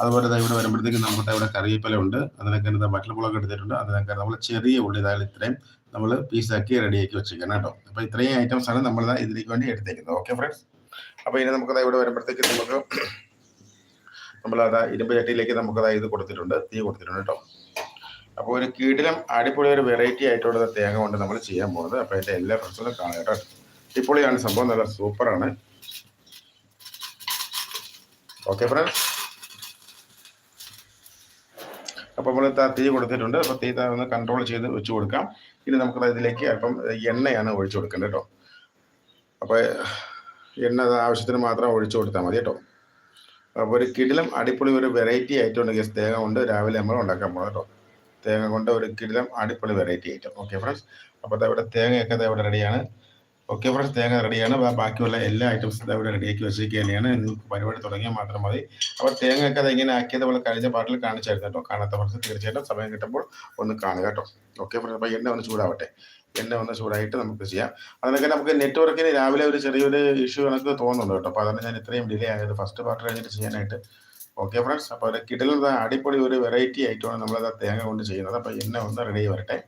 അതുപോലെ തന്നെ ഇവിടെ വരുമ്പോഴത്തേക്കും നമുക്ക് ഇവിടെ കറിവേപ്പില ഉണ്ട്. അതിനൊക്കെ എന്താ എടുത്തിട്ടുണ്ട്. അതിനൊക്കെ നമ്മൾ ചെറിയ ഉള്ളി ഇതായാലും ഇത്രയും നമ്മൾ പീസാക്കി റെഡിയാക്കി വെച്ചിരിക്കണം കേട്ടോ. അപ്പോൾ ഇത്രയും ഐറ്റംസ് ആണ് നമ്മൾ ഇതിലേക്ക് വേണ്ടി എടുത്തേക്കുന്നത്. ഓക്കെ ഫ്രണ്ട്സ് അപ്പോൾ ഇനി നമുക്ക് ഇവിടെ വരുമ്പോഴത്തേക്ക് നമുക്ക് നമ്മൾ അതാ ഇരുമ്പ് ചട്ടിയിലേക്ക് നമുക്ക് അതായത് ഇത് കൊടുത്തിട്ടുണ്ട്. തീ കൊടുത്തിട്ടുണ്ട് കേട്ടോ. അപ്പോൾ ഒരു കീടിലും അടിപൊളി ഒരു വെറൈറ്റി ആയിട്ടുള്ള തേങ്ങ കൊണ്ട് നമ്മൾ ചെയ്യാൻ പോകുന്നത്. അപ്പോൾ അതിന്റെ എല്ലാ ഫ്രണ്ട്സും കാണുക കേട്ടോ. അടിപൊളിയാണ്. സംഭവം നല്ല സൂപ്പറാണ് ഓക്കെ ഫ്രണ്ട്സ് അപ്പോൾ നമ്മൾ തീ കൊടുത്തിട്ടുണ്ട്. അപ്പോൾ തീ ഒന്ന് കൺട്രോൾ ചെയ്ത് വെച്ച് കൊടുക്കാം. ഇനി നമുക്ക് ഇതിലേക്ക് അല്പം എണ്ണയാണ് ഒഴിച്ചു കൊടുക്കേണ്ടത് കേട്ടോ. അപ്പോൾ എണ്ണ ആവശ്യത്തിന് മാത്രം ഒഴിച്ചു കൊടുത്താൽ മതി കേട്ടോ. അപ്പോൾ ഒരു കിടിലം അടിപൊളി ഒരു വെറൈറ്റി ആയിട്ട് ഉണ്ട് ഗസ് തേങ്ങ കൊണ്ട് രാവിലെ നമ്മൾ ഉണ്ടാക്കാൻ പോകണം കേട്ടോ. തേങ്ങ കൊണ്ട് ഒരു കിടിലം അടിപൊളി വെറൈറ്റി ആയിട്ടും ഓക്കെ ഫ്രണ്ട്സ് അപ്പോൾ ഇവിടെ തേങ്ങയൊക്കെ ഇവിടെ റെഡിയാണ് ഓക്കെ ഫ്രണ്ട്സ് തേങ്ങ റെഡിയാണ്. ബാക്കിയുള്ള എല്ലാ ഐറ്റംസും ഇവിടെ റെഡിയാക്കി വെച്ചിരിക്കുക തന്നെയാണ്. നിങ്ങൾക്ക് പരിപാടി തുടങ്ങിയാൽ മാത്രം മതി. അപ്പോൾ തേങ്ങയൊക്കെ അത് ഇങ്ങനെ ആക്കിയത് നമ്മൾ കഴിഞ്ഞ പാട്ടിൽ കാണിച്ചായിരുന്നു കേട്ടോ. കാണാത്ത ഫ്രണ്ട്സ് തീർച്ചയായിട്ടും സമയം കിട്ടുമ്പോൾ ഒന്ന് കാണുക കേട്ടോ. ഓക്കെ ഫ്രണ്ട്സ് അപ്പോൾ എണ്ണ ഒന്ന് ചൂടാവട്ടെ. എണ്ണ ഒന്ന് ചൂടായിട്ട് നമുക്ക് ചെയ്യാം. അതിനൊക്കെ നമുക്ക് നെറ്റ്വർക്കിന് രാവിലെ ഒരു ചെറിയൊരു ഇഷ്യൂ എനിക്ക് തോന്നുന്നുണ്ട് കേട്ടോ. അപ്പോൾ അതാണ് ഞാൻ ഇത്രയും ഡിലേ ആയത്. ഫസ്റ്റ് പാർട്ട് കഴിഞ്ഞിട്ട് ചെയ്യാനായിട്ട്. ഓക്കെ ഫ്രണ്ട്സ് അപ്പോൾ കിടലിൽ അടിപൊളി ഒരു വെറൈറ്റി ആയിട്ടാണ് നമ്മളത് തേങ്ങ കൊണ്ട് ചെയ്യുന്നത്. അപ്പോൾ എണ്ണ ഒന്ന് റെഡി വരട്ടെ.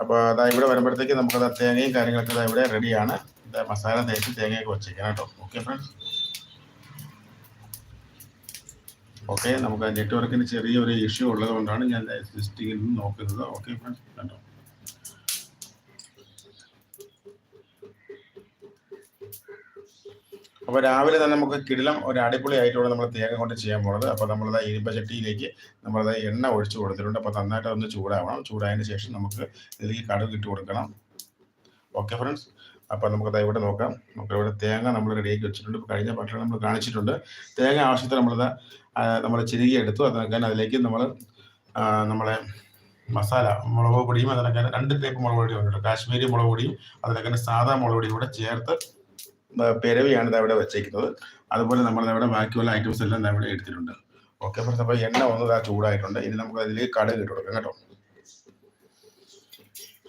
അപ്പോൾ അതാ ഇവിടെ വരുമ്പോഴത്തേക്ക് അത് തേങ്ങയും കാര്യങ്ങളൊക്കെ അതാ ഇവിടെ റെഡിയാണ് മസാല തേച്ച് തേങ്ങയൊക്കെ വെച്ചേക്കാം കേട്ടോ. ഓക്കെ ഫ്രണ്ട്സ് ഓക്കെ നമുക്ക് നെറ്റ്വർക്കിന് ചെറിയൊരു ഇഷ്യൂ ഉള്ളത് കൊണ്ടാണ് ഞാൻ ലിസ്റ്റിങ്ങിൽ നിന്ന് നോക്കുന്നത്. ഓക്കെ ഫ്രണ്ട്സ് കണ്ടോ? അപ്പോൾ രാവിലെ തന്നെ നമുക്ക് കിടിലം ഒരു അടിപൊളി ആയിട്ടുള്ള നമ്മൾ തേങ്ങ കൊണ്ട് ചെയ്യാൻ പോണത്. അപ്പോൾ നമ്മളത് ചട്ടിയിലേക്ക് നമ്മളത് എണ്ണ ഒഴിച്ചു കൊടുത്തിട്ടുണ്ട്. അപ്പോൾ നന്നായിട്ട് ഒന്ന് ചൂടാവണം. ചൂടായതിന് ശേഷം നമുക്ക് ഇതിലേക്ക് കടുക് ഇട്ട് കൊടുക്കണം. ഓക്കെ ഫ്രണ്ട്സ് അപ്പോൾ നമുക്ക് ഇവിടെ നോക്കാം. നമുക്ക് ഇവിടെ തേങ്ങ നമ്മൾ റെഡിയാക്കി വെച്ചിട്ടുണ്ട്. കഴിഞ്ഞ ഭക്ഷണം നമ്മൾ കാണിച്ചിട്ടുണ്ട്. തേങ്ങ ആവശ്യത്തിന് നമ്മളത് നമ്മൾ ചിരുകി എടുത്തു. അതിനൊക്കെ അതിലേക്ക് നമ്മൾ നമ്മളെ മസാല മുളക് പൊടിയും അതിനൊക്കെ രണ്ട് ടൈപ്പ് മുളക് പൊടിയും കാശ്മീരി മുളക് പൊടിയും അതിനൊക്കെ സാധാ മുളക് പൊടിയും കൂടെ ചേർത്ത് പിരവിയാണ് അവിടെ വെച്ചേക്കുന്നത്. അതുപോലെ നമ്മൾ അവിടെ ബാക്കിയുള്ള ഐറ്റംസ് എല്ലാം ദാ ഇവിടെ എടുത്തിട്ടുണ്ട്. ഓക്കെ ഫ്രണ്ട്സ് അപ്പോൾ എണ്ണ ഒന്ന് ആ ചൂടായിട്ടുണ്ട്. ഇനി നമുക്ക് അതിലേക്ക് കടുക് ഇട്ട് കൊടുക്കാം കേട്ടോ.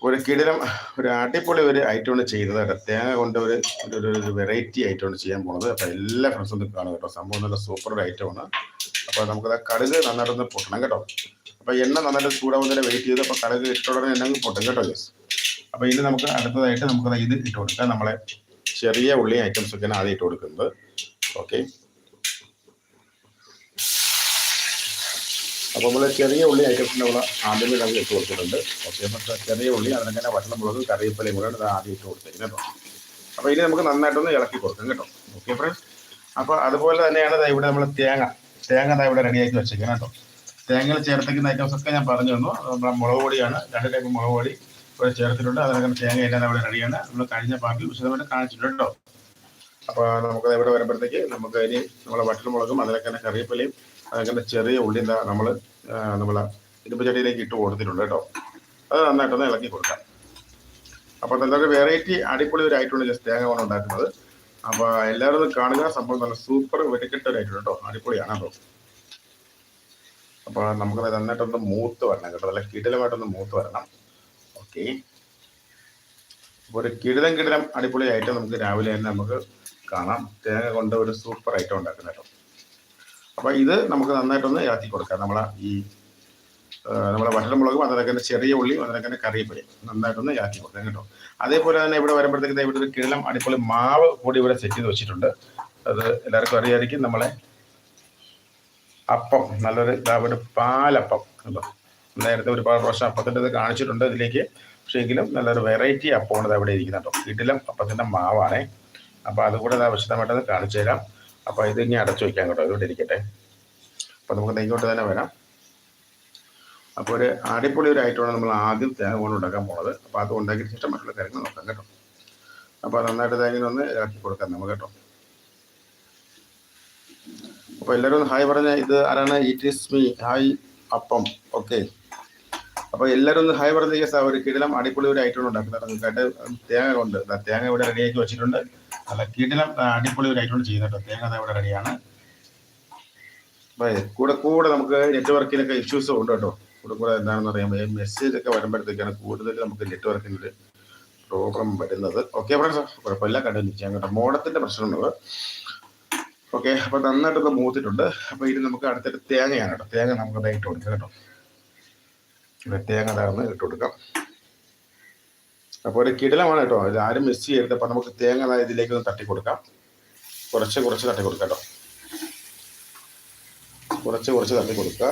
ഒരു കിടിലം ഒരു അടിപൊളി ഒരു ഐറ്റമാണ് ചെയ്യുന്നത് കേട്ടോ. തേങ്ങ കൊണ്ട് ഒരു ഒരു വെറൈറ്റി ഐറ്റമാണ് ചെയ്യാൻ പോണത്. അപ്പോൾ എല്ലാ ഫ്രണ്ട്സും ഒന്ന് കാണുക കേട്ടോ. സംഭവം നല്ല സൂപ്പർ ഒരു ഐറ്റമാണ് അപ്പോൾ നമുക്ക് ദാ കടുക് നന്നായിട്ടൊന്ന് പൊട്ടണം കേട്ടോ. അപ്പോൾ എണ്ണ നന്നായിട്ട് ചൂടാവുന്ന വെയിറ്റ് ചെയ്ത് അപ്പോൾ കടുക് ഇട്ടുടനെ എണ്ണ പൊട്ടും കേട്ടോ യെസ് അപ്പോൾ ഇനി നമുക്ക് അടുത്തതായിട്ട് നമുക്ക് ഇത് ഇട്ട് കൊടുക്കാം. നമ്മളെ ചെറിയ ഉള്ളി ഐറ്റംസ് ഒക്കെയാണ് ആദ്യം ഇട്ട് കൊടുക്കുന്നത്. ഓക്കെ അപ്പോൾ നമ്മൾ ചെറിയ ഉള്ളി ഐറ്റംസ് നമ്മൾ ആദ്യമേ നമ്മൾ ഇട്ട് കൊടുത്തിട്ടുണ്ട്. ഓക്കെ അപ്പോൾ ചെറിയ ഉള്ളി അതിനങ്ങനെ മുളക് കറിവേപ്പിലയും കൂടെ ഇത് ആദ്യം ഇട്ട് കൊടുത്തേക്കുന്നത് കേട്ടോ. അപ്പോൾ ഇനി നമുക്ക് നന്നായിട്ടൊന്ന് ഇളക്കി കൊടുക്കാം കേട്ടോ. ഓക്കെ ഫ്രണ്ട്സ് അപ്പോൾ അതുപോലെ തന്നെയാണ് ഇവിടെ നമ്മൾ തേങ്ങ തേങ്ങ ഇതാ ഇവിടെ റെഡിയാക്കി വെച്ചേക്കുന്നത് കേട്ടോ. തേങ്ങയിൽ ചേർത്തേക്കുന്ന ഐറ്റംസ് ഒക്കെ ഞാൻ പറഞ്ഞു തന്നു. നമ്മുടെ മുളക് പൊടിയാണ് രണ്ട് ടൈപ്പ് മുളക് പൊടി. ഇവിടെ ചേർത്തിട്ടുണ്ട്. അതിനകം തേങ്ങ എല്ലാം ഇവിടെ റെഡിയാണ് നമ്മൾ കഴിഞ്ഞ പാർട്ടിൽ വിശദമായിട്ട് കാണിച്ചിട്ടുണ്ട് കേട്ടോ. അപ്പോൾ നമുക്ക് ദാ ഇവിടെ വരുമ്പോഴത്തേക്ക് നമുക്ക് ഇനി നമ്മളെ വട്ടൽമുളകും അതിലൊക്കെ തന്നെ കറിവേപ്പിലയും അതിനൊക്കെ ചെറിയ ഉള്ളി നമ്മൾ നമ്മൾ ഇരുമ്പ് ചെടിയിലേക്ക് ഇട്ട് കൊടുത്തിട്ടുണ്ട് കേട്ടോ. അത് നന്നായിട്ടൊന്ന് ഇളക്കി കൊടുക്കാം. അപ്പോൾ നല്ലൊരു വെറൈറ്റി അടിപൊളി ഒരു ഐറ്റമാണ് ജസ്റ്റ് തേങ്ങ കൊണ്ട് ഉണ്ടാക്കുന്നത്. അപ്പോൾ എല്ലാവരും കാണുക. സംഭവം നല്ല സൂപ്പർ വെടിക്കെട്ട ഒരു ഐറ്റം കേട്ടോ. അടിപൊളിയാണ് കേട്ടോ അപ്പോൾ നമുക്ക് നന്നായിട്ടൊന്ന് മൂത്ത് വരണം കേട്ടോ. നല്ല കിടിലമായിട്ടൊന്ന് മൂത്ത് വരണം. ഓക്കെ അപ്പോൾ ഒരു കിടിലം അടിപൊളി ഐറ്റം നമുക്ക് രാവിലെ തന്നെ നമുക്ക് കാണാം. തേങ്ങ കൊണ്ട് ഒരു സൂപ്പർ ഐറ്റം ഉണ്ടാക്കുന്ന കേട്ടോ. അപ്പോൾ ഇത് നമുക്ക് നന്നായിട്ടൊന്ന് ഇളക്കി കൊടുക്കാം. നമ്മളെ ഈ നമ്മുടെ വറ്റൽമുളകും അതിനൊക്കെ ചെറിയ ഉള്ളിയും അതിനൊക്കെ കറിവേപ്പിലയും നന്നായിട്ടൊന്ന് ഇളക്കി കൊടുക്കാം കേട്ടോ. അതേപോലെ തന്നെ ഇവിടെ വരുമ്പോഴത്തേക്ക് ഇവിടെ ഒരു കിഴം അടിപൊളി മാവ് കൂടി ഇവിടെ സെറ്റ് ചെയ്ത് വെച്ചിട്ടുണ്ട്. അത് എല്ലാവർക്കും അറിയായിരിക്കും നമ്മളെ അപ്പം. നല്ലൊരു ഒരു പാലപ്പം കണ്ടോ നേരത്തെ ഒരുപാട് പ്രാവശ്യം അപ്പത്തിന്റെ ഇത് കാണിച്ചിട്ടുണ്ട് ഇതിലേക്ക്. പക്ഷേ എങ്കിലും നല്ലൊരു വെറൈറ്റി അപ്പമാണ് ഇത് അവിടെ ഇരിക്കുന്നത് കേട്ടോ. ഇഡ്ഡലും അപ്പത്തിന്റെ മാവാണേ. അപ്പോൾ അതുകൂടെ ഇത് വിശദമായിട്ടത് കാണിച്ചു തരാം. അപ്പോൾ ഇത് ഇനി അടച്ചു വയ്ക്കാം കേട്ടോ. ഇതുകൊണ്ട് ഇരിക്കട്ടെ. അപ്പോൾ നമുക്ക് നെയ്യോട്ട് തന്നെ വരാം. അപ്പോൾ ഒരു അടിപൊളി ഒരു ഐറ്റമാണ് നമ്മൾ ആദ്യം തേങ്ങ കൊണ്ട് ഉണ്ടാക്കാൻ പോണത്. അപ്പോൾ അത് ഉണ്ടാക്കി ശേഷം മറ്റുള്ള കാര്യങ്ങൾ നോക്കാം കേട്ടോ. അപ്പോൾ നന്നായിട്ട് തേങ്ങയിൽ ഒന്ന് ഇറക്കി കൊടുക്കാം നമുക്ക് കേട്ടോ. അപ്പോൾ എല്ലാവരും ഹായ് പറഞ്ഞ ഇത് ആരാണ്? ഇറ്റ് ഈസ് മീ ഹായ് അപ്പം. ഓക്കെ അപ്പോൾ എല്ലാവരും ഒന്ന് ഹായ് പറഞ്ഞ ഒരു കിടിലം അടിപൊളി ഒരു ഐറ്റം ഉണ്ടാക്കുന്നത് നമുക്കായിട്ട് തേങ്ങ കൊണ്ട് തേങ്ങ ഇവിടെ റെഡിയാക്കി വെച്ചിട്ടുണ്ട്. അല്ല കിടിലം അടിപൊളി ഒരു ഐറ്റം ചെയ്യുന്നുണ്ട് തേങ്ങ ഇവിടെ റെഡിയാണ് അപ്പോൾ കൂടെ കൂടെ നമുക്ക് നെറ്റ്വർക്കിനൊക്കെ ഇഷ്യൂസ് ഉണ്ട് കേട്ടോ. കൂടെ കൂടെ എന്താണെന്ന് പറയുമ്പോൾ മെസ്സേജ് ഒക്കെ വരുമ്പോഴത്തേക്കാണ് കൂടുതൽ നമുക്ക് നെറ്റ്വർക്കിന്റെ പ്രോബ്ലം വരുന്നത്. ഓക്കെ ഫ്രണ്ട്സ് കുഴപ്പമില്ല. കണ്ടിന്യൂ ചെയ്യാൻ കേട്ടോ. മോഡത്തിന്റെ പ്രശ്നമുള്ളത് ഓക്കെ അപ്പൊ നന്നായിട്ടൊക്കെ മൂത്തിട്ടുണ്ട്. അപ്പൊ ഇനി നമുക്ക് അടുത്തിട്ട് തേങ്ങയാണ് കേട്ടോ. തേങ്ങ നമുക്ക് ഇട്ട് കൊടുക്കാം കേട്ടോ. തേങ്ങ തകർന്ന് ഇട്ട് കൊടുക്കാം. അപ്പോൾ ഒരു കിടലമാണ് കേട്ടോ. ഇത് ആരും മിസ് ചെയ്യരുത്. അപ്പോൾ നമുക്ക് തേങ്ങ ഇതിലേക്ക് ഒന്ന് തട്ടി കൊടുക്കാം. കുറച്ച് കുറച്ച് തട്ടി കൊടുക്കാം കേട്ടോ. കുറച്ച് കുറച്ച് തട്ടി കൊടുക്കുക.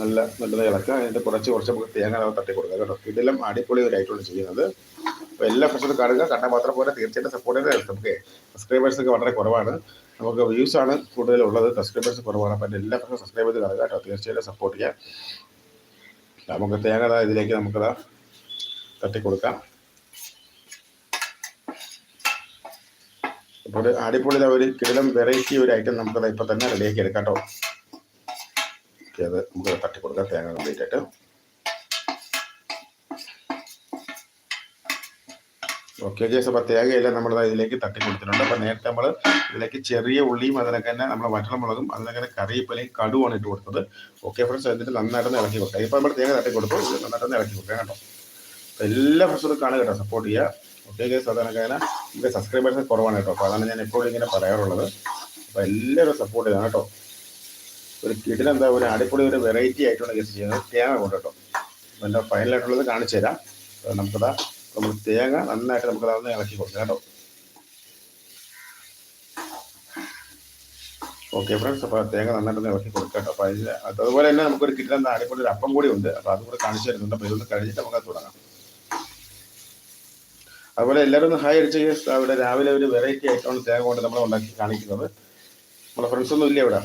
നല്ല നല്ലത് ഇളക്കുക. അതിന്റെ കുറച്ച് കുറച്ച് നമുക്ക് തേങ്ങ തട്ടി കൊടുക്കാം കേട്ടോ. കിടലം അടിപൊളി ഒരു ഐറ്റമാണ് ചെയ്യുന്നത്. അപ്പോൾ എല്ലാ ഫ്രഷും കാണുക. കണ്ടാൽ മാത്രം പോലെ തീർച്ചയായിട്ടും സപ്പോർട്ട് ചെയ്ത് നമുക്ക് സബ്സ്ക്രൈബേഴ്സ് ഒക്കെ വളരെ കുറവാണ്. നമുക്ക് വ്യൂസ് ആണ് കൂടുതലുള്ളത്. സബ്സ്ക്രൈബേഴ്സ് കുറവാണ്. അപ്പോൾ എല്ലാ ഫ്രഷും സബ്സ്ക്രൈബ് ചെയ്ത് കാണുക കേട്ടോ. തീർച്ചയായിട്ടും സപ്പോർട്ട് ചെയ്യാം നമുക്ക് തേങ്ങ ഇതിലേക്ക് നമുക്ക് തട്ടി കൊടുക്കാം അപ്പോൾ ഒരു അടിപൊളി ഒരു കിടലം വെറൈറ്റി ഒരു ഐറ്റം നമുക്കത് ഇപ്പം തന്നെ റെഡിയാക്കി എടുക്കാം കേട്ടോ. അത് നമുക്ക് തട്ടി കൊടുക്കാം തേങ്ങ കംപ്ലീറ്റ് ആയിട്ട്. ഓക്കെ ജേസ് അപ്പോൾ തേങ്ങയെല്ലാം നമ്മൾ ഇതിലേക്ക് തട്ടി കൊടുത്തിട്ടുണ്ട്. അപ്പോൾ നേരത്തെ നമ്മൾ ഇതിലേക്ക് ചെറിയ ഉള്ളിയും അതിനൊക്കെ തന്നെ നമ്മൾ വറ്റൽമുളകും അതിനൊക്കെ തന്നെ കറിയിപ്പലയും കടുവാണ് ഇട്ട് കൊടുത്തത്. ഓക്കെ ഫ്രണ്ട്സ് എന്നിട്ട് നന്നായിട്ടൊന്ന് ഇളക്കി കൊടുക്കാം ഇപ്പോൾ നമ്മൾ തേങ്ങ തട്ടി കൊടുത്തു. നന്നായിട്ടൊന്ന് ഇളക്കി കൊടുക്കാം കേട്ടോ. അപ്പോൾ എല്ലാ ഫ്രണ്ട്സും കാണുക കേട്ടോ സപ്പോർട്ട് ചെയ്യുക. ഓക്കെ കേസ് അതിനൊക്കെ തന്നെ നമുക്ക് സബ്സ്ക്രൈബേഴ്സ് കുറവാണ് കേട്ടോ. അപ്പോൾ അതാണ് ഞാൻ എപ്പോഴും ഇങ്ങനെ പറയാറുള്ളത്. അപ്പോൾ എല്ലാവരും സപ്പോർട്ട് ചെയ്യണം കേട്ടോ. ഒരു കിടിലെന്താ ഒരു അടിപൊളി ഒരു വെറൈറ്റി ആയിട്ടാണ് ഗസ്റ്റ് ചെയ്യുന്നത്. തേങ്ങ കൊണ്ട് കേട്ടോ. എന്റെ ഫൈനലായിട്ടുള്ളത് കാണിച്ചു തരാം അപ്പോൾ നമുക്കതാ നമ്മൾ തേങ്ങ നന്നായിട്ട് നമുക്ക് അതൊന്ന് ഇളക്കി കൊടുക്കാം കേട്ടോ. ഓക്കെ ഫ്രണ്ട്സ് അപ്പോൾ തേങ്ങ നന്നായിട്ട് ഇളക്കി കൊടുക്കാം കേട്ടോ. അപ്പോൾ അതിന് അതുപോലെ തന്നെ നമുക്കൊരു കിട്ടുന്ന അടിപൊളി ഒരു അപ്പം കൂടി ഉണ്ട്. അപ്പോൾ അതും കൂടെ കാണിച്ചു തരുന്നുണ്ട്. അപ്പോൾ ഇതൊന്ന് കഴിഞ്ഞിട്ട് നമുക്ക് തുടങ്ങാം. അതുപോലെ എല്ലാവരും ഒന്ന് ഹായ് അടിച്ച്. അവിടെ രാവിലെ ഒരു വെറൈറ്റി ആയിട്ടാണ് തേങ്ങ കൊണ്ട് നമ്മൾ ഉണ്ടാക്കി കാണിക്കുന്നത്. നമ്മളെ ഫ്രണ്ട്സ് ഒന്നും ഇല്ല ഇവിടെ.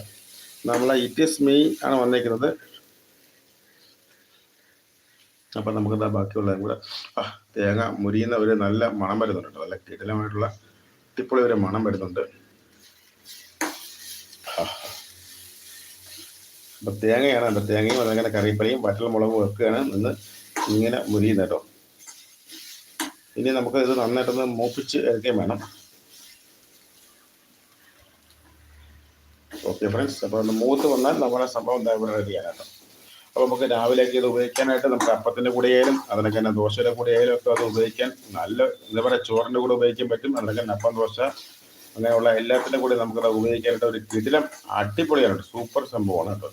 നമ്മളെ ഇറ്റ് ഇസ് മീ ആണ് വന്നേക്കുന്നത്. അപ്പം നമുക്ക് ബാക്കിയുള്ളതും കൂടെ. ആ തേങ്ങ മുരിയുന്ന ഒരു നല്ല മണം വരുന്നുണ്ട് നല്ല കിടലമായിട്ടുള്ള അടിപൊളി ഒരു മണം വരുന്നുണ്ട്. അപ്പം തേങ്ങയാണ് എന്റെ തേങ്ങയും അതങ്ങനെ കറിപ്പണിയും വറ്റൽ മുളകും ഒക്കെയാണ് നിന്ന് ഇങ്ങനെ മുരിയുന്നത് കേട്ടോ. ഇനി നമുക്ക് ഇത് നന്നായിട്ടൊന്ന് മൂപ്പിച്ച് എടുക്കുകയും വേണം. ഓക്കെ ഫ്രണ്ട്സ് ഒന്ന് മൂത്ത് വന്നാൽ നമ്മുടെ സംഭവം എന്താ ഇവിടെ റെഡിയാണ് കേട്ടോ. അപ്പോൾ നമുക്ക് രാവിലെയൊക്കെ ഇത് ഉപയോഗിക്കാനായിട്ട് നമുക്ക് അപ്പത്തിന്റെ കൂടെ ആയാലും അതിനൊക്കെ തന്നെ ദോശയുടെ കൂടെ ആയാലും ഒക്കെ അത് ഉപയോഗിക്കാൻ നല്ല എന്താ ചോറിന്റെ കൂടെ ഉപയോഗിക്കാൻ പറ്റും അതിനൊക്കെ തന്നെ അപ്പം ദോശ അങ്ങനെയുള്ള എല്ലാത്തിന്റെ കൂടെ നമുക്കത് ഉപയോഗിക്കാനായിട്ട് ഒരു കിടിലം അടിപൊളിയാണ് സൂപ്പർ സംഭവമാണ് കേട്ടോ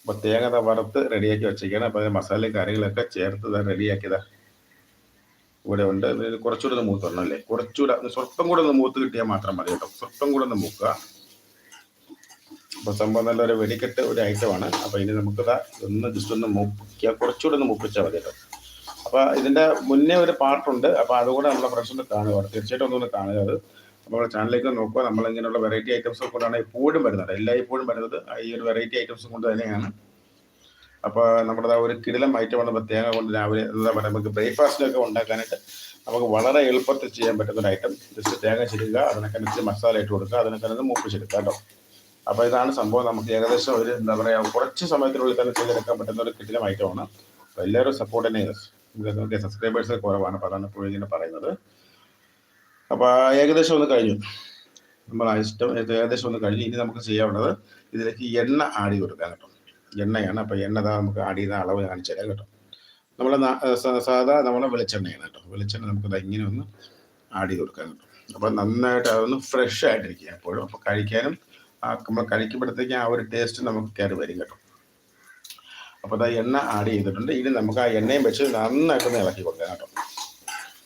അപ്പൊ തേങ്ങ വറുത്ത് റെഡിയാക്കി വെച്ചേക്കാണ് അപ്പോൾ അതിന് മസാലയും കാര്യങ്ങളൊക്കെ ചേർത്ത് റെഡിയാക്കിയതാ. ഇവിടെ ഉണ്ട്. കുറച്ചുകൂടെ ഒന്ന് മൂത്ത് വരണം അല്ലേ? കുറച്ചുകൂടെ സ്വർപ്പം കൂടെ ഒന്ന് മൂത്ത് കിട്ടിയാൽ മാത്രം മതി കേട്ടോ. സ്വല്പം കൂടെ ഒന്ന് മൂക്കുക. അപ്പോൾ സംഭവം നല്ലൊരു വെടിക്കെട്ട് ഒരു ഐറ്റമാണ് അപ്പോൾ ഇനി നമുക്കിതാ ഒന്ന് ജസ്റ്റ് ഒന്ന് മുപ്പിക്കുക കുറച്ചുകൂടെ ഒന്ന് മുപ്പിച്ചാൽ മതി കേട്ടോ. അപ്പോൾ ഇതിന്റെ മുന്നേ ഒരു പാർട്ടുണ്ട് അപ്പോൾ അതുകൂടെ നമ്മളെ പ്രശ്നം കാണുക തീർച്ചയായിട്ടും ഒന്നുകൂടെ കാണുക അത്. നമ്മുടെ ചാനലിലേക്ക് നോക്കുക. നമ്മൾ ഇങ്ങനെയുള്ള വെറൈറ്റി ഐറ്റംസ് കൊണ്ടാണ് എപ്പോഴും വരുന്നത്. എല്ലാ എപ്പോഴും വരുന്നത് ഈ ഒരു വെറൈറ്റി ഐറ്റംസ് കൊണ്ട് തന്നെയാണ്. അപ്പോൾ നമ്മുടെ ഒരു കിടിലം ഐറ്റമാണ് തേങ്ങ കൊണ്ട് രാവിലെ എന്താ പറയുക നമുക്ക് ബ്രേക്ക്ഫാസ്റ്റിലൊക്കെ ഉണ്ടാക്കാനായിട്ട് നമുക്ക് വളരെ എളുപ്പത്തിൽ ചെയ്യാൻ പറ്റുന്ന ഒരു ഐറ്റം ജസ്റ്റ് തേങ്ങ ചിരുക അതിനൊക്കെ മസാല ഇട്ട് കൊടുക്കുക അതിനൊക്കെ മൂപ്പിച്ചെടുക്കുക കേട്ടോ. അപ്പോൾ ഇതാണ് സംഭവം. നമുക്ക് ഏകദേശം ഒരു എന്താ പറയുക കുറച്ച് സമയത്തിനുള്ളിൽ തന്നെ ചെയ്തെടുക്കാൻ പറ്റുന്ന ഒരു കിട്ടിലും ഐറ്റമാണ്. അപ്പോൾ എല്ലാവരും സപ്പോർട്ട് തന്നെ സബ്സ്ക്രൈബേഴ്സ് കുറവാണ്. അപ്പോൾ അതാണ് എപ്പോഴും ഇങ്ങനെ പറയുന്നത്. അപ്പോൾ ഏകദേശം ഒന്ന് കഴിഞ്ഞു. നമ്മൾ ഇഷ്ടം ഏകദേശം ഒന്ന് കഴിഞ്ഞു. ഇനി നമുക്ക് ചെയ്യാവുന്നത് ഇതിലേക്ക് എണ്ണ ആഡ് ചെയ്ത് കൊടുക്കാം കേട്ടോ. എണ്ണയാണ്. അപ്പോൾ എണ്ണ നമുക്ക് ആഡ് ചെയ്യുന്ന അളവ് കാണിച്ചു തരാം കേട്ടോ. നമ്മൾ സാധാ നമ്മളെ വെളിച്ചെണ്ണയാണ് കേട്ടോ. വെളിച്ചെണ്ണ നമുക്ക് ഇങ്ങനെ ഒന്ന് ആഡ് ചെയ്ത് കൊടുക്കാം കേട്ടോ. അപ്പോൾ നന്നായിട്ട് അതൊന്ന് ഫ്രഷ് ആയിട്ടിരിക്കുക എപ്പോഴും. അപ്പോൾ കഴിക്കാനും നമ്മൾ കഴിക്കുമ്പോഴത്തേക്കും ആ ഒരു ടേസ്റ്റ് നമുക്ക് കയറി വരും കേട്ടോ. അപ്പോൾ അത് എണ്ണ ആഡ് ചെയ്തിട്ടുണ്ട്. ഇനി നമുക്ക് ആ എണ്ണയും വെച്ച് നന്നായിട്ടൊന്ന് ഇളക്കി കൊടുക്കാം കേട്ടോ.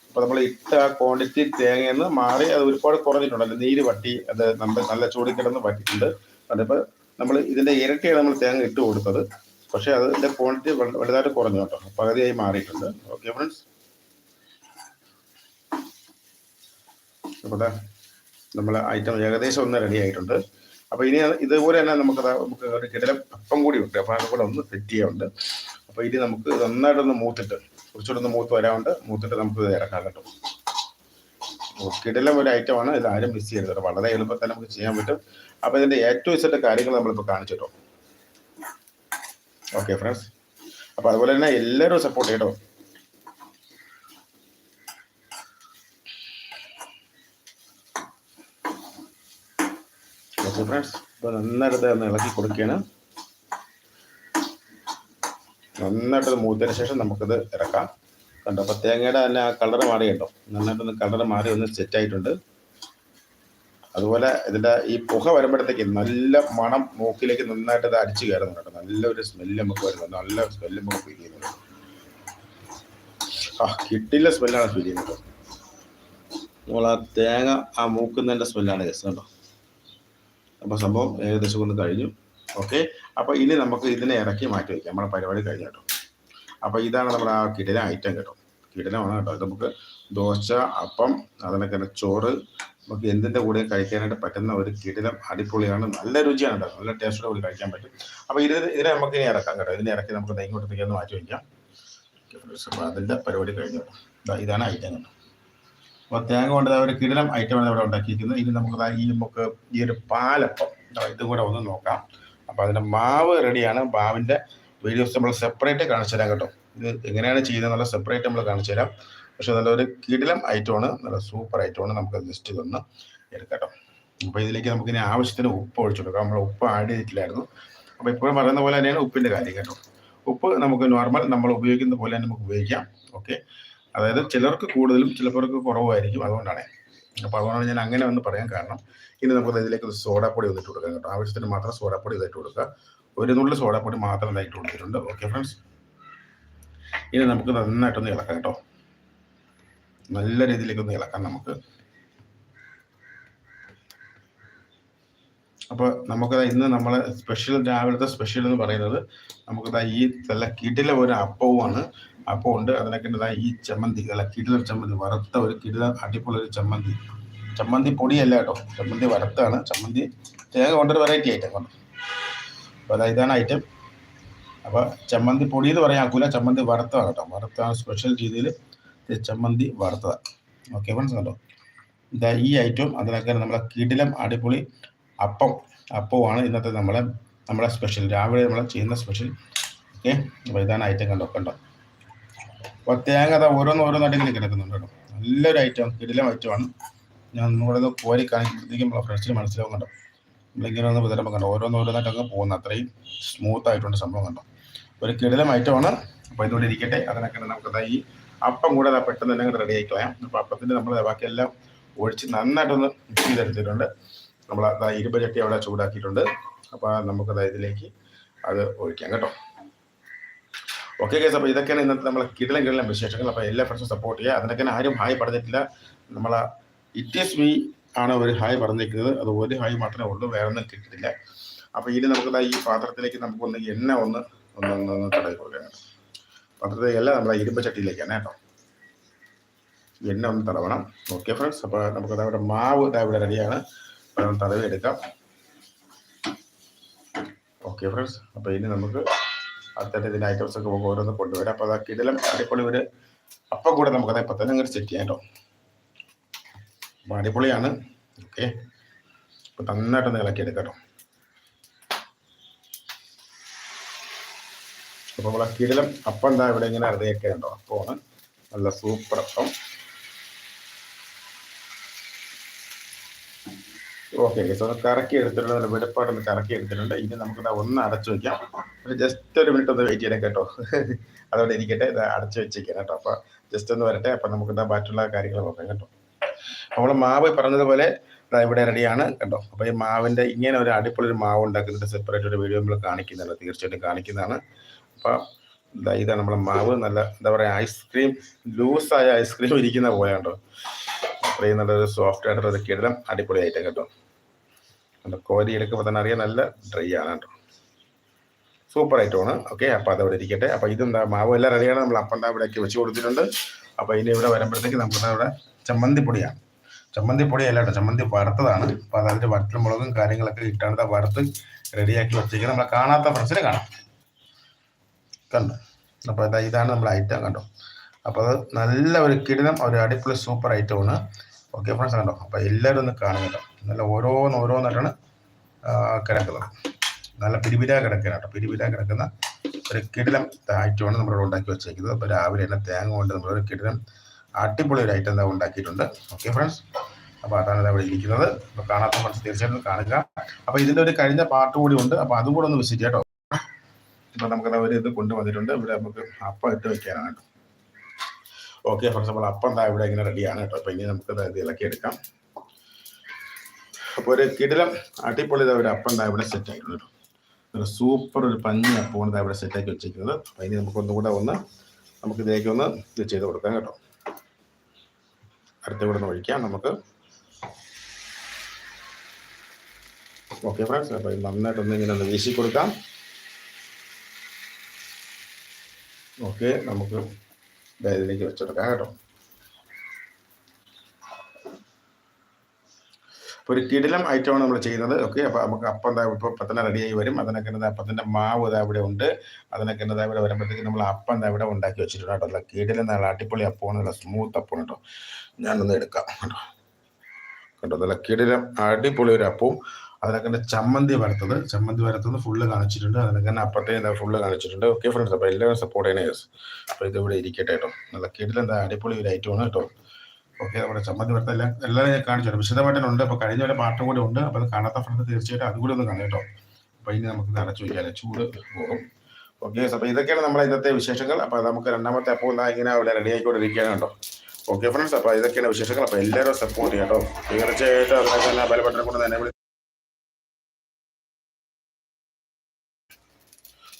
അപ്പോൾ നമ്മൾ ഇട്ട ആ ക്വാണ്ടിറ്റി തേങ്ങയെന്ന് മാറി അത് ഒരുപാട് കുറഞ്ഞിട്ടുണ്ടല്ലോ. നീര് വട്ടി അത് നമ്മൾ നല്ല ചൂടിൽ കിടന്ന് അതിപ്പോൾ നമ്മൾ ഇതിന്റെ ഇരട്ടിയാണ് നമ്മൾ തേങ്ങ ഇട്ട് കൊടുത്തത്. പക്ഷേ അതിന്റെ ക്വാണ്ടിറ്റി വലുതായിട്ട് കുറഞ്ഞു കേട്ടോ. പകുതിയായി മാറിയിട്ടുണ്ട്. ഓക്കെ ഫ്രണ്ട്സ് അപ്പോൾ നമ്മൾ ഐറ്റം ഏകദേശം ഒന്ന് റെഡി ആയിട്ടുണ്ട്. അപ്പോൾ ഇനി ഇതുപോലെ തന്നെ നമുക്ക് നമുക്ക് ഒരു കിടലം അപ്പം കൂടി ഉണ്ട്. അപ്പോൾ അതും കൂടെ ഒന്ന് സെറ്റ് ചെയ്യാറുണ്ട് അപ്പോൾ ഇനി നമുക്ക് നന്നായിട്ടൊന്ന് മൂത്തിട്ട് കുറച്ചുകൂടെ ഒന്ന് മൂത്ത് വരാറുണ്ട് മൂത്തിട്ട് നമുക്ക് ഇത് ഇറക്കാം കേട്ടോ. കിടലം ഒരു ഐറ്റമാണ് ഇത് ആരും മിസ് ചെയ്യരുത് വളരെ എളുപ്പത്തിൽ നമുക്ക് ചെയ്യാൻ പറ്റും. അപ്പോൾ ഇതിന്റെ ഏറ്റവും ഇഷ്ട കാര്യങ്ങൾ നമ്മളിപ്പോൾ കാണിച്ചിട്ടോ ഓക്കെ ഫ്രണ്ട്സ് അപ്പോൾ അതുപോലെ തന്നെ എല്ലാവരും സപ്പോർട്ട് ചെയ്യട്ടോ. Okay friends. ഇപ്പോൾ നന്നായിട്ട് ഒന്ന് ഇളക്കി കൊടുക്കുകയാണ്. നന്നായിട്ട് മൂത്തതിന് ശേഷം നമുക്കിത് ഇറക്കാം. കണ്ടോ? അപ്പോൾ തേങ്ങയുടെ തന്നെ ആ കളർ മാറി കണ്ടോ? നന്നായിട്ടൊന്ന് കളർ മാറി ഒന്ന് സെറ്റ് ആയിട്ടുണ്ട്. അതുപോലെ ഇതിന്റെ ഈ പുക വരുമ്പോഴത്തേക്ക് നല്ല മണം മൂക്കിലേക്ക് നന്നായിട്ട് ഇത് അടിച്ചു കേട്ടോ. നല്ലൊരു സ്മെല്ല് നമുക്ക് വരുന്നുണ്ട് നല്ല സ്മെല്ല് നമുക്ക് ഫീൽ ചെയ്യുന്നുണ്ട്. ആ കിട്ടില്ല സ്മെല്ലാണ് ഫീൽ ചെയ്യുന്നത്. നമ്മൾ ആ തേങ്ങ ആ മൂക്കുന്നതിന്റെ സ്മെല്ലാണ് രസം കേട്ടോ അപ്പോൾ സംഭവം ഏകദേശം ഒന്ന് കഴിഞ്ഞു. ഓക്കെ അപ്പോൾ ഇനി നമുക്ക് ഇതിനെ ഇറക്കി മാറ്റി വയ്ക്കാം. നമ്മുടെ പരിപാടി കഴിഞ്ഞു കേട്ടോ. അപ്പോൾ ഇതാണ് നമ്മുടെ ആ കിടില ഐറ്റം കേട്ടോ. കിടിലമാണ് കേട്ടോ. ഇത് നമുക്ക് ദോശ അപ്പം അതിനൊക്കെ ചോറ്. നമുക്ക് എന്തിന്റെ കൂടെ കഴിക്കാനായിട്ട് പറ്റുന്ന ഒരു കിടിലം അടിപൊളിയാണ്. നല്ല രുചിയാണ് കേട്ടോ. നല്ല ടേസ്റ്റോടെ കൂടി കഴിക്കാൻ പറ്റും. അപ്പോൾ ഇത് ഇതിനെ നമുക്ക് ഇനി ഇറക്കാം കേട്ടോ. ഇതിനെ ഇറക്കി നമുക്ക് നെയ്യോട്ടത്തേക്ക് ഒന്ന് മാറ്റി വയ്ക്കാം. അപ്പോൾ അതിന്റെ പരിപാടി കഴിഞ്ഞു. കേട്ടോ ഇതാണ് ഐറ്റം കേട്ടോ. അപ്പോൾ തേങ്ങ കൊണ്ട് ഒരു കിടിലം ഐറ്റമാണ് ഇവിടെ ഉണ്ടാക്കിയിരിക്കുന്നത്. ഇനി നമുക്ക് ഈ നമുക്ക് ഈ ഒരു പാലപ്പം ഇതും കൂടെ ഒന്ന് നോക്കാം. അപ്പോൾ അതിന്റെ മാവ് റെഡിയാണ് മാവിന്റെ വീഡിയോസ് നമ്മൾ സെപ്പറേറ്റ് കാണിച്ചു തരാം കേട്ടോ. ഇത് എങ്ങനെയാണ് ചെയ്യുന്നത് നല്ല സെപ്പറേറ്റ് നമ്മൾ കാണിച്ചു തരാം. പക്ഷെ നല്ലൊരു കിടിലം ഐറ്റമാണ് നല്ല സൂപ്പർ ഐറ്റമാണ് നമുക്ക് ജസ്റ്റ് ഇതൊന്ന് എടുക്കാം കേട്ടോ. അപ്പോൾ ഇതിലേക്ക് നമുക്ക് ഇനി ആവശ്യത്തിന് ഉപ്പ് ഒഴിച്ചു കൊടുക്കാം. നമ്മൾ ഉപ്പ് ആഡ് ചെയ്തിട്ടില്ലായിരുന്നു. അപ്പോൾ ഇപ്പോഴും പറയുന്ന പോലെ തന്നെയാണ് ഉപ്പിന്റെ കാര്യം കേട്ടോ. ഉപ്പ് നമുക്ക് നോർമൽ നമ്മൾ ഉപയോഗിക്കുന്ന പോലെ തന്നെ നമുക്ക് ഉപയോഗിക്കാം. ഓക്കെ അതായത് ചിലർക്ക് കൂടുതലും ചിലർക്ക് കുറവായിരിക്കും അതുകൊണ്ടാണ്. അപ്പോൾ അതുകൊണ്ടാണ് ഞാൻ അങ്ങനെ ഒന്ന് പറയാൻ കാരണം ഇനി നമുക്ക് ഇതിലേക്ക് സോഡാപ്പൊടി ഒന്നിട്ട് കൊടുക്കാം കേട്ടോ. ആവശ്യത്തിന് മാത്രം സോഡാപ്പൊടി ഇതായിട്ട് കൊടുക്കുക. ഒരു നുള്ളിൽ സോഡാപ്പൊടി മാത്രം ഇതായിട്ട് കൊടുത്തിട്ടുണ്ട്. ഓക്കെ ഫ്രണ്ട്സ് ഇനി നമുക്ക് നന്നായിട്ടൊന്ന് ഇളക്കാം കേട്ടോ. നല്ല രീതിയിലേക്ക് ഒന്ന് ഇളക്കാം നമുക്ക്. അപ്പോൾ നമുക്ക് ഇന്ന് നമ്മളെ സ്പെഷ്യൽ രാവിലത്തെ സ്പെഷ്യൽ എന്ന് പറയുന്നത് നമുക്ക് ഈ നല്ല കിടില ഒരു അപ്പവുമാണ്. അപ്പം ഉണ്ട്. അതിനൊക്കെ ഈ ചമ്മന്തി അല്ല കിടുതൽ ചമ്മന്തി വറുത്ത ഒരു കിടുതൽ അടിപൊളി ഒരു ചമ്മന്തി. ചമ്മന്തി പൊടിയല്ല കേട്ടോ. ചമ്മന്തി വറുത്താണ്. ചമ്മന്തി തേങ്ങ കൊണ്ടൊരു വെറൈറ്റി ഐറ്റം കൊണ്ട് അപ്പോൾ അതാ ഇതാണ് ഐറ്റം അപ്പോൾ ചമ്മന്തി പൊടി എന്ന് പറയാൻ ആക്കൂല. ചമ്മന്തി വറുത്തതാണ് കേട്ടോ. വറുത്താണ് സ്പെഷ്യൽ രീതിയിൽ ചമ്മന്തി വറുത്തതാണ് ഓക്കെ ഫ്രണ്ട്സ് കണ്ടോ ഇതാ ഈ ഐറ്റം അതിനൊക്കെ നമ്മളെ കിടിലം അടിപൊളി അപ്പം. അപ്പവുമാണ് ഇന്നത്തെ നമ്മളെ നമ്മളെ സ്പെഷ്യൽ രാവിലെ നമ്മൾ ചെയ്യുന്ന സ്പെഷ്യൽ ഓക്കെ അപ്പോൾ ഇതാണ് ഐറ്റം കണ്ടോ? കണ്ടോ? അപ്പോൾ തേങ്ങ ഓരോന്ന് ഓരോന്നായിട്ട് കിടക്കുന്നുണ്ട് കേട്ടോ. നല്ലൊരു ഐറ്റം കിടിലം ഐറ്റമാണ് ഞാൻ ഒന്നുകൂടെ കോരി കാണിക്കുമ്പോഴത്തേക്കും നമ്മളെ ഫ്രണ്ട്സിന് മനസ്സിലാവും കണ്ടോ നമ്മളിങ്ങനെ ഒന്ന് വിതരുമ്പോൾ കണ്ടോ ഓരോന്ന് ഓരോന്നായിട്ട് അങ്ങ് പോകുന്ന. അത്രയും സ്മൂത്ത് ആയിട്ടുണ്ട് സംഭവം കണ്ടോ. ഒരു കിടിലം ഐറ്റമാണ് അപ്പോൾ ഇതുകൊണ്ട് ഇരിക്കട്ടെ. അതിനൊക്കെ നമുക്ക് ഈ അപ്പം കൂടെ പെട്ടെന്ന് തന്നെ റെഡി ആയി കളയാം. അപ്പോൾ അപ്പത്തിന്റെ നമ്മൾ ബാക്കിയെല്ലാം ഒഴിച്ച് നന്നായിട്ടൊന്ന് മിക്സ് ചെയ്തെടുത്തിട്ടുണ്ട്. നമ്മൾ അതാ ഇരുമ്പ് ചട്ടി അവിടെ ചൂടാക്കിയിട്ടുണ്ട്. അപ്പോൾ നമുക്കത് ഇതിലേക്ക് അത് ഒഴിക്കാം കേട്ടോ. ഓക്കെ കേസ് അപ്പോൾ ഇതൊക്കെയാണ് ഇന്നത്തെ നമ്മളെ കിടലം കിടലം വിശേഷങ്ങൾ. അപ്പോൾ എല്ലാ ഫ്രണ്ട്സും സപ്പോർട്ട് ചെയ്യുക. അതിനൊക്കെ ആരും ഹായ് പറഞ്ഞിട്ടില്ല. നമ്മളെ ഇറ്റ് ഈസ് മീ ആണ് ഒരു ഹായ് പറഞ്ഞിരിക്കുന്നത്. അത് ഒരു ഹായ് മാത്രമേ ഉള്ളൂ വേറെ ഒന്നും കിട്ടിയിട്ടില്ല അപ്പോൾ ഇനി നമുക്ക് ഈ പാത്രത്തിലേക്ക് നമുക്കൊന്ന് എണ്ണ ഒന്ന് ഒന്ന് ഒന്ന് തടവി കൊടുക്കണം പാത്രത്തിലേക്കല്ല നമ്മളെ ഇരുമ്പ് ചട്ടിയിലേക്കാണ് കേട്ടോ. എണ്ണ ഒന്ന് തടവണം. ഓക്കെ ഫ്രണ്ട്സ് അപ്പോൾ നമുക്ക് അവിടെ മാവ് ഇവിടെ റെഡിയാണ് തടവി എടുക്കാം. ഓക്കെ ഫ്രണ്ട്സ് അപ്പോൾ ഇനി നമുക്ക് അടുത്തിട്ട് ഇതിന്റെ ഐറ്റംസ് ഒക്കെ നമുക്ക് ഓരോന്ന് കൊണ്ടുവരാം. അപ്പോൾ അതൊക്കെ കിടലം അടിപൊളി ഒരു അപ്പം കൂടെ നമുക്കത് ഇപ്പം തന്നെ ഇങ്ങനെ സെറ്റ് ചെയ്യാം കേട്ടോ. അപ്പോൾ അടിപൊളിയാണ്. ഓക്കെ അപ്പോൾ നന്നായിട്ടൊന്ന് ഇളക്കി എടുക്കാം കേട്ടോ. അപ്പോൾ നമ്മളെ കിടലം അപ്പം എന്താ ഇവിടെ ഇങ്ങനെ അറിയൊക്കെ ഉണ്ടോ അപ്പമാണ് നല്ല സൂപ്പർ അപ്പം. ഓക്കെ സോ ഒന്ന് കറക്കി എടുത്തിട്ടുണ്ട്. നല്ല വെടുപ്പായിട്ടൊന്ന് കറക്കി എടുത്തിട്ടുണ്ട്. ഇനി നമുക്ക് ഒന്ന് അടച്ചു വെക്കാം. ജസ്റ്റ് ഒരു മിനിറ്റ് ഒന്ന് വെയിറ്റ് ചെയ്യണം കേട്ടോ. അതുകൊണ്ട് ഇരിക്കട്ടെ. ഇത് അടച്ചു വെച്ചേക്കാം കേട്ടോ. അപ്പോൾ ജസ്റ്റ് ഒന്ന് വരട്ടെ. അപ്പൊ നമുക്ക് എന്താ ബാറ്റുള്ള കാര്യങ്ങൾ നോക്കാം കേട്ടോ. നമ്മൾ മാവ് പറഞ്ഞതുപോലെ ഇവിടെ റെഡിയാണ് കേട്ടോ. അപ്പൊ ഈ മാവിന്റെ ഇങ്ങനെ ഒരു അടിപൊളി ഒരു മാവ് ഉണ്ടാക്കുന്നുണ്ട് സെപ്പറേറ്റ് ഒരു വീഡിയോ നമ്മൾ കാണിക്കുന്നുണ്ട് തീർച്ചയായിട്ടും കാണിക്കുന്നതാണ്. അപ്പോൾ ഇതാ ഇതാണ് നമ്മുടെ മാവ്. നല്ല എന്താ പറയുക ഐസ്ക്രീം ലൂസായ ഐസ്ക്രീം ഇരിക്കുന്ന പോലെ കേട്ടോ ഒരു സോഫ്റ്റ് ആയിട്ടുള്ള ഒരു കിടലം അടിപൊളിയായിട്ട് കേട്ടോ. നല്ല കോരി എടുക്കുമ്പോൾ തന്നെ അറിയാം നല്ല ഡ്രൈ ആണ് കേട്ടോ. സൂപ്പർ ഐറ്റമാണ് ഓക്കെ അപ്പോൾ അതവിടെ ഇരിക്കട്ടെ. അപ്പോൾ ഇതെന്താ മാവ് എല്ലാം റെഡിയാണ് നമ്മൾ അപ്പം എന്താ ഇവിടേക്ക് വെച്ച് കൊടുത്തിട്ടുണ്ട്. അപ്പോൾ ഇനി ഇവിടെ വരുമ്പോഴത്തേക്ക് നമുക്ക് ഇവിടെ ചമ്മന്തി പൊടിയാണ് ചമ്മന്തി പൊടി അല്ല കേട്ടോ ചമ്മന്തി വറുത്തതാണ്. അപ്പോൾ അതിന്റെ വറുത്തൽ മുളകും കാര്യങ്ങളൊക്കെ ഇട്ടാണ് ഇത് വറുത്ത് റെഡിയാക്കി വെച്ചിരിക്കുന്നത് നമ്മളെ കാണാത്ത ഫ്രണ്ട്സിനെ കാണാം. കണ്ടു? അപ്പോൾ ഇതാണ് നമ്മുടെ ഐറ്റം കണ്ടോ? അപ്പോൾ അത് നല്ല ഒരു കിടിലം ഒരു അടിപൊളി സൂപ്പർ ഐറ്റമാണ് ഓക്കെ ഫ്രണ്ട്സ് കണ്ടോ അപ്പോൾ എല്ലാവരും ഒന്ന് കാണുന്നുണ്ടോ നല്ല ഓരോന്ന് ഓരോന്നായിട്ടാണ് കിടക്കുന്നത്. നല്ല പിരിപിര കിടക്കുക കേട്ടോ. പിരിപിര കിടക്കുന്ന ഒരു കിടിലം ഐറ്റമാണ് നമ്മളിവിടെ ഉണ്ടാക്കി വെച്ചേക്കുന്നത്. അപ്പോൾ രാവിലെ തന്നെ തേങ്ങ കൊണ്ട് ഒരു കിടിലം അടിപൊളി ഒരു ഐറ്റം ഉണ്ടാക്കിയിട്ടുണ്ട്. ഓക്കെ ഫ്രണ്ട്സ് അപ്പോൾ അതാണ് അവിടെ ഇരിക്കുന്നത്. അപ്പോൾ കാണാത്ത ഫ്രണ്ട്സ് തീർച്ചയായിട്ടും കാണുക. അപ്പോൾ ഇതിന്റെ ഒരു കഴിഞ്ഞ പാർട്ട് കൂടി ഉണ്ട്. അപ്പോൾ അതും കൂടെ ഒന്ന് വിസിറ്റ് കേട്ടോ. അപ്പോൾ നമുക്ക് ഒരു ഇത് കൊണ്ടുവന്നിട്ടുണ്ട്. ഇവിടെ നമുക്ക് അപ്പം ഇട്ട് വെക്കാനാണ് കേട്ടോ. ഓക്കെ ഫോർ എക്സാമ്പിൾ അപ്പം എന്താ ഇവിടെ ഇങ്ങനെ റെഡിയാണ് കേട്ടോ. അപ്പൊ ഇനി നമുക്ക് ഇത് ഇളക്കി എടുക്കാം. അപ്പോൾ ഒരു കിടിലം അടിപൊളി ഒരു അപ്പം താ ഇവിടെ സെറ്റ് ആയിട്ടുണ്ട് കേട്ടോ. ഒരു സൂപ്പർ ഒരു പഞ്ഞി അപ്പമാണ് ദാ ഇവിടെ സെറ്റാക്കി വെച്ചിരിക്കുന്നത്. അപ്പൊ ഇനി നമുക്ക് ഒന്നും കൂടെ ഒന്ന് നമുക്ക് ഇതിലേക്ക് ഒന്ന് ഇത് ചെയ്ത് കൊടുക്കാം കേട്ടോ. അടുത്ത ഇവിടെ നിന്ന് ഒഴിക്കാം നമുക്ക്. ഓക്കെ ഫ്രണ്ട്സ് അപ്പോൾ നന്നായിട്ടൊന്ന് ഇങ്ങനെ ഒന്ന് വീശി കൊടുക്കാം. ഓക്കെ നമുക്ക് ഇതിലേക്ക് വെച്ചെടുക്കാം കേട്ടോ അപ്പോൾ ഒരു കിടിലം ഐറ്റമാണ് നമ്മൾ ചെയ്യുന്നത്. ഓക്കെ അപ്പോൾ നമുക്ക് അപ്പം എന്താ ഇപ്പോൾ ഇപ്പം റെഡിയായി വരും. അതിനൊക്കെ എന്താ അപ്പത്തിന്റെ മാവ് ഇതാ ഇവിടെ ഉണ്ട്. അതിനൊക്കെ എന്താ ഇവിടെ വരുമ്പോഴത്തേക്ക് നമ്മൾ അപ്പം എന്താ ഇവിടെ ഉണ്ടാക്കി വെച്ചിട്ടുണ്ട് കേട്ടോ. അല്ല കിടിലം നല്ല അടിപൊളി അപ്പമാണ്. നല്ല സ്മൂത്ത് അപ്പമാണ് കേട്ടോ. ഞാനൊന്ന് എടുക്കാം കേട്ടോ. കേട്ടോ നല്ല കിടിലം അടിപൊളി ഒരു അപ്പവും അതിനൊക്കെ തന്നെ ചമ്മന്തി വരത്തത് ചമ്മന്തി വരത്തത് ഫുള്ള് കാണിച്ചിട്ടുണ്ട്. അതിനൊക്കെ തന്നെ അപ്പത്തെ എന്താ ഫുള്ള് കാണിച്ചിട്ടുണ്ട്. ഓക്കെ ഫ്രണ്ട്സ് അപ്പോൾ എല്ലാവരും സപ്പോർട്ട് ചെയ്യണേ യെസ് അപ്പോൾ ഇതിവിടെ ഇരിക്കട്ടെ കേട്ടോ. നല്ല കിടിലം എന്താ അടിപൊളി ഒരു ഐറ്റമാണ് കേട്ടോ. ഓക്കെ നമ്മുടെ ചമ്മന്തി വരത്ത എല്ലാം എല്ലാം ഞാൻ കാണിച്ചു വിശദമായിട്ടുണ്ട് അപ്പോൾ കഴിഞ്ഞ പോലെ പാട്ടും കൂടെ ഉണ്ട്. അപ്പോൾ അത് കാണാത്ത ഫ്രണ്ട് തീർച്ചയായിട്ടും അതും കൂടി ഒന്ന് കാണാം കേട്ടോ. അപ്പോൾ ഇനി നമുക്ക് അടച്ചു വയ്ക്കാം ചൂട് പോകും. ഓക്കെ അപ്പോൾ ഇതൊക്കെയാണ് നമ്മുടെ ഇന്നത്തെ വിശേഷങ്ങൾ. അപ്പോൾ നമുക്ക് രണ്ടാമത്തെ അപ്പോൾ എന്താ ഇങ്ങനെ അവിടെ റെഡി ആയിക്കൊണ്ടിരിക്കുകയാണ് കേട്ടോ. ഓക്കെ ഫ്രണ്ട്സ് അപ്പോൾ ഇതൊക്കെയാണ് വിശേഷങ്ങൾ. അപ്പോൾ എല്ലാവരും സപ്പോർട്ട് ചെയ്യാം കേട്ടോ. തീർച്ചയായിട്ടും അതിനൊക്കെ തന്നെ ബലപ്പെട്ടെ കൊണ്ട് തന്നെ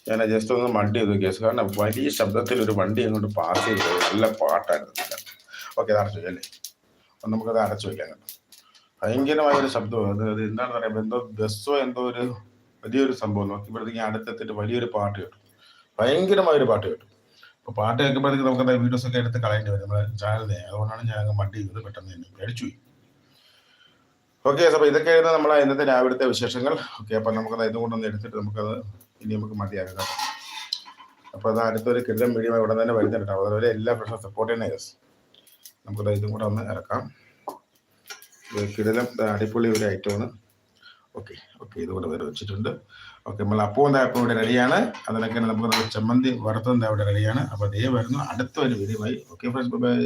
ഞാൻ ജസ്റ്റ് ഒന്ന് മണ്ടി ചെയ്തു കേസ് കാരണം വലിയ ശബ്ദത്തിൽ ഒരു വണ്ടി അങ്ങോട്ട് പാസ് ചെയ്തു നല്ല പാട്ടായിരുന്നു ഓക്കെ അടച്ചു അല്ലേ അപ്പം നമുക്കത് അടച്ചു വയ്ക്കാൻ കേട്ടോ. ഭയങ്കരമായ ഒരു ശബ്ദം അത് അത് എന്താണെന്ന് പറയുമ്പോൾ എന്തോ ബസ്സോ എന്തോ ഒരു വലിയൊരു സംഭവം. നോക്കിയപ്പോഴത്തേക്ക് അടുത്തെത്തിട്ട് വലിയൊരു പാട്ട് കേട്ടു. ഭയങ്കരമായൊരു പാട്ട് കേട്ടു. അപ്പോൾ പാട്ട് കേൾക്കുമ്പോഴത്തേക്ക് നമുക്ക് എന്താ വീഡിയോസ് ഒക്കെ എടുത്ത് കളയേണ്ടി വരും. നമ്മുടെ ചാനലിനെ അതുകൊണ്ടാണ് ഞാൻ മണ്ടി ചെയ്തത് പെട്ടെന്ന് തന്നെ. അടിച്ചു പോയി. ഓക്കെ അപ്പോൾ ഇതൊക്കെയായിരുന്നു നമ്മളെ ഇന്നത്തെ രാവിലത്തെ വിശേഷങ്ങൾ. ഓക്കെ അപ്പം നമുക്കത് ഇതും കൊണ്ടൊന്ന് എടുത്തിട്ട് നമുക്കത് ഇനി നമുക്ക് മതിയാകും കേട്ടോ. അപ്പോൾ അത് അടുത്തൊരു കിടലം വീഡിയോ ഇവിടെ തന്നെ വരുന്നുണ്ട്. അതുപോലെ എല്ലാ പ്രശ്നം സപ്പോർട്ട് ചെയ്യുന്ന യെസ് നമുക്കത് ഇതും കൂടെ ഒന്ന് ഇറക്കാം. കിടലം അടിപൊളി ഒരു ഐറ്റമാണ് ഓക്കെ ഓക്കെ ഇതുകൂടെ വരെ വെച്ചിട്ടുണ്ട്. ഓക്കെ നമ്മൾ അപ്പവും അപ്പം ഇവിടെ റെഡിയാണ് അതിനൊക്കെ നമുക്ക് ചമ്മന്തി വറുത്തും എന്താ ഇവിടെ റെഡിയാണ് അപ്പോൾ അതേ വരുന്നു അടുത്ത ഒരു വീഡിയോ ഓക്കെ ഫ്രണ്ട്സ് ബൈ